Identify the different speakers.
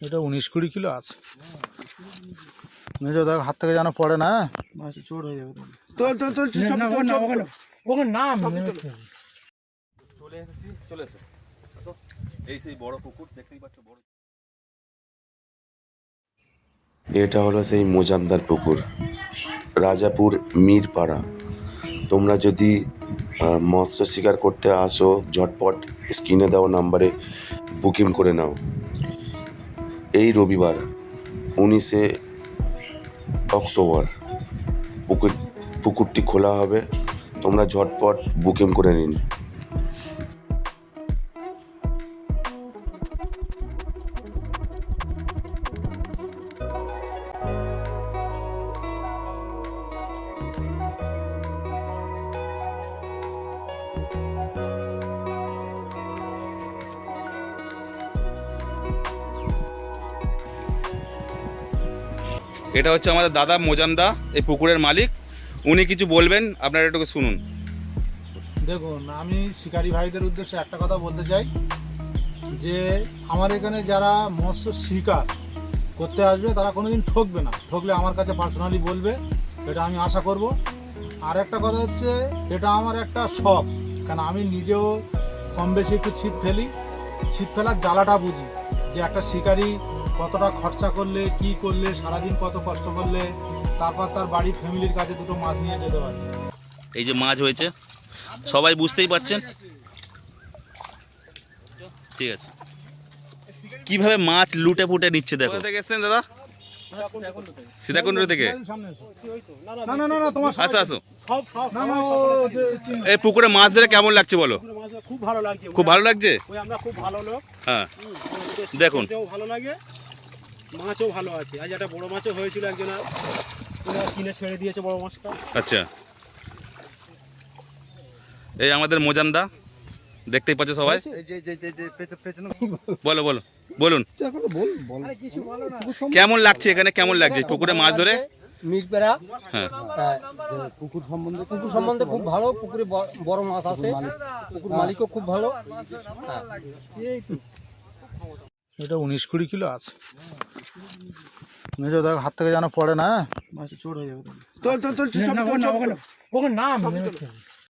Speaker 1: এটা উনিশ কুড়ি কিলো আছে। মেজো দেখ হাত থেকে যেন পড়ে না
Speaker 2: তোল তোল তোল সব তোল সব
Speaker 1: ওখানে নাম
Speaker 3: চলে এসেছি চলে এসো। আসো। এই সেই বড় পুকুর দেখতেই পাচ্ছ বড়।
Speaker 4: এটা হলো সেই মোজামদার পুকুর রাজাপুর মিরপাড়া। তোমরা যদি মৎস্য শিকার করতে আসো, ঝটপট স্ক্রিনে দেওয়া নাম্বারে বুকিং করে নাও। এই রবিবার উনিশে অক্টোবর পুকুর পুকুরটি খোলা হবে, তোমরা ঝটপট বুকিং করে নিন।
Speaker 3: এটা হচ্ছে আমাদের দাদা মোজামদা, এই পুকুরের মালিক। উনি কিছু বলবেন, আপনারা একটু শুনুন।
Speaker 1: দেখুন, আমি শিকারি ভাইদের উদ্দেশ্যে একটা কথা বলতে চাই, যে আমার এখানে যারা মৎস্য শিকার করতে আসবে, তারা কোনো দিন ঠকবে না। ঠকলে আমার কাছে পার্সোনালি বলবে, এটা আমি আশা করব। আর একটা কথা হচ্ছে, এটা আমার একটা শখ কারণ আমি নিজেও কম বেশি একটু ছিপ ফেলি। ছিপ ফেলার জ্বালাটা বুঝি, যে একটা শিকারি কতটা খরচা করলে কি করলে সারাদিন কত কষ্ট করলে তারপর তার বাড়ির ফ্যামিলির কাছে দুটো মাছ নিয়ে যেতে পারে
Speaker 3: এই যে মাছ হয়েছে সবাই বুঝতেই পারছেন? ঠিক আছে। কীভাবে মাছ লুটে ফুটে নিচ্ছে দেখো। থেকে এসছেন দাদা? সীতাকুণ্ড থেকে?
Speaker 1: না না না না তোমার
Speaker 3: আসো এই পুকুরে মাছ ধরে কেমন লাগছে বলো?
Speaker 2: পুকুরে মাছ ধরা খুব ভালো লাগছে।
Speaker 3: খুব ভালো লাগছে?
Speaker 2: খুব ভালো লোক।
Speaker 3: হ্যাঁ। দেখুন।
Speaker 2: ভালো লাগে। মাছও ভালো আছে। আজ একটা বড় মাছও হয়েছিল একজনের কিনে ছেড়ে দিয়েছে বড় মাছটা।
Speaker 3: আচ্ছা। এই আমাদের মোজামদা দেখতেই পাচ্ছ সবাই? বলো বলো বলুন। কেমন লাগছে এখানে? কেমন লাগছে? পুকুরে মাছ ধরে? হ্যাঁ।
Speaker 5: হ্যাঁ, পুকুর সম্বন্ধে পুকুর সম্বন্ধে খুব ভালো। পুকুরে বড় মাছ আছে। পুকুর মালিকও খুব ভালো। হ্যাঁ।
Speaker 1: এটা উনিশ কুড়ি কিলো আছে। মেজো দেখ হাত থেকে যেন পড়ে না
Speaker 2: তোল তোল তোল সব তোল সব তোল।
Speaker 1: ওখানে নাম
Speaker 2: তোল।